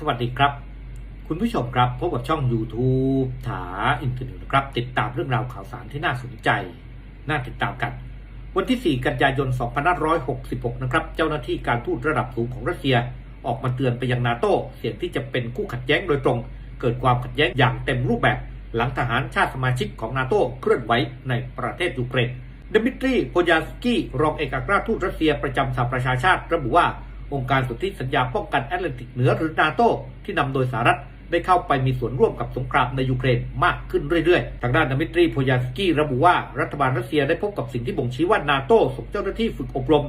สวัสดีครับ คุณผู้ชมครับพบกับช่อง YouTube ถาอินเทอร์เน็ตนะครับ ติดตามเรื่องราวข่าวสารที่น่าสนใจ น่าติดตามกัน วันที่ 4 กันยายน 2566 นะครับ เจ้าหน้าที่การทูตระดับสูงของรัสเซีย ออกมาเตือนไปยังนาโต้เสี่ยงที่จะเป็นคู่ขัดแย้งโดยตรง เกิดความขัดแย้งอย่างเต็มรูปแบบ หลังทหารชาติสมาชิกของนาโต้เคลื่อนไหวในประเทศยูเครนดมิตรีโพยาสกี้รองเอกอัครราชทูตรัสเซียประจำสหประชาชาติระบุว่า องค์การสนธิสัญญาป้องกันแอตแลนติกเหนือหรือนาโตที่นำโดยสหรัฐได้เข้าไปมีส่วนร่วมกับสงครามในยูเครนมากขึ้นเรื่อยๆ ทางด้านดมิตรีโพยาสกี้ระบุว่ารัฐบาลรัสเซียได้พบกับสิ่งที่บ่งชี้ว่านาโตส่งเจ้าหน้าที่ฝึกอบรม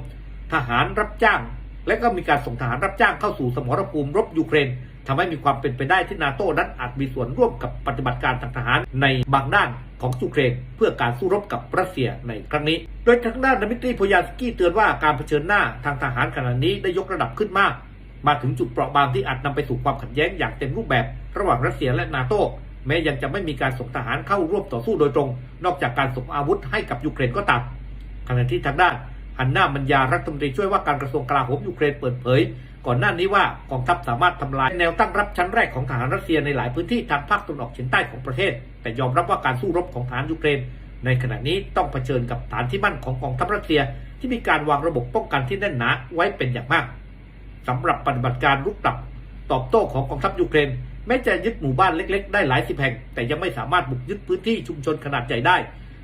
ทหารรับจ้าง และก็มีการส่งทหารรับจ้างเข้าสู่สมรภูมิรบยูเครนทำให้มีความเป็นไปได้ที่นาโต้นั้นอาจมีส่วนร่วมกับปฏิบัติการทางทหารในบางด้าน ของยูเครนเพื่อการสู้รบกับรัสเซียในครั้งนี้ โดยทางด้านดมิตรีโพยาสกี้เตือนว่าการเผชิญหน้าทางทหารขณะนี้ได้ยกระดับขึ้นมาก มาถึงจุดเปราะบางที่อาจนำไปสู่ความขัดแย้งอย่างเต็มรูปแบบ ระหว่างรัสเซียและนาโต้แม้ยังจะไม่มีการส่งทหารเข้าร่วมต่อสู้โดยตรง นอกจากการส่งอาวุธให้กับยูเครนก็ตามขณะที่ทางด้าน ฮันนามัญญารัฐมนตรีช่วยว่าการกระทรวงกลาโหมยูเครนเปิดเผย ก่อนหน้านี้ว่ากองทัพสามารถทำลายแนวตั้งรับชั้นแรกของทหารรัสเซียในหลายพื้นที่ทางภาคตะวันออกเฉียงใต้ของประเทศ แต่ยอมรับว่าการสู้รบของทหารยูเครน ในขณะนี้ต้องเผชิญกับฐานที่มั่นของกองทัพรัสเซีย ที่มีการวางระบบป้องกันที่แน่นหนาไว้เป็นอย่างมากสำหรับปฏิบัติการรุกกลับตอบโต้ของกองทัพยูเครนแม้จะยึดหมู่บ้านเล็ก ๆ ได้หลายสิบแห่ง แต่ยังไม่สามารถบุกยึดพื้นที่ชุมชนขนาดใหญ่ได้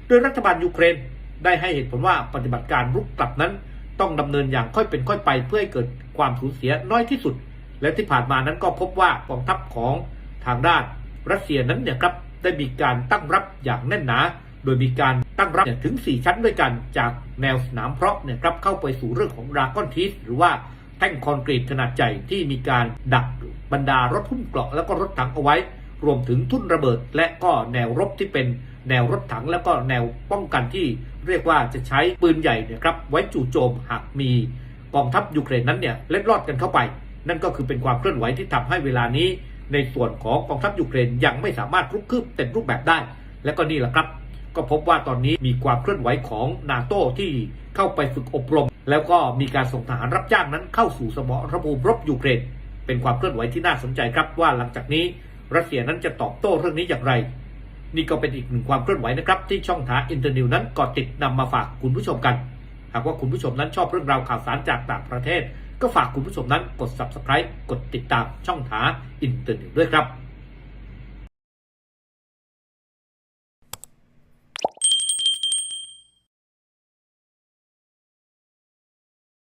โดยรัฐบาลยูเครน ได้ให้เหตุผลว่าปฏิบัติการรุกกลับนั้น ต้องดำเนินอย่างค่อยเป็นค่อยไปเพื่อให้เกิดความสูญเสียน้อยที่สุด และที่ผ่านมานั้นก็พบว่ากองทัพของทางด้านรัสเซียนั้นเนี่ยครับได้มีการตั้งรับอย่างแน่นหนา โดยมีการตั้งรับถึง 4 ชั้นด้วยกันจากแนวสนามเพาะเนี่ยครับเข้าไปสู่เรื่องของราก้อนทีสหรือว่าแท่งคอนกรีตขนาดใหญ่ที่มีการดักบรรดารถหุ้มเกราะแล้วก็รถถังเอาไว้ รวมถึงทุ่นระเบิด และก็แนวรบที่เป็นแนวรถถังแล้วก็แนวป้องกันที่เรียกว่าจะใช้ปืนใหญ่เนี่ยครับไว้จู่โจมหากมีกองทัพยูเครนนั้นเนี่ยเล็ดลอดกันเข้าไป นั่นก็คือเป็นความเคลื่อนไหวที่ทำให้เวลานี้ ในส่วนของกองทัพยูเครนยังไม่สามารถรุกคืบเต็มรูปแบบได้ และก็นี่แหละครับ ก็พบว่าตอนนี้มีความเคลื่อนไหวของนาโต้ที่เข้าไปฝึกอบรม แล้วก็มีการส่งทหารรับจ้างนั้นเข้าสู่สมรภูมิรบยูเครน เป็นความเคลื่อนไหวที่น่าสนใจครับว่าหลังจากนี้ รัสเซียนั้นจะตอบโต้เรื่องนี้อย่างไร นี่ก็เป็นอีกหนึ่งความเคลื่อนไหวนะครับ ที่ช่องทางอินเตอร์นิวนั้นก็ติดนำมาฝากคุณผู้ชมกัน หากว่าคุณผู้ชมนั้นชอบเรื่องราวข่าวสารจากต่างประเทศ ก็ฝากคุณผู้ชมนั้นกด subscribe กดติดตามช่องทางอินเตอร์นิวด้วยครับ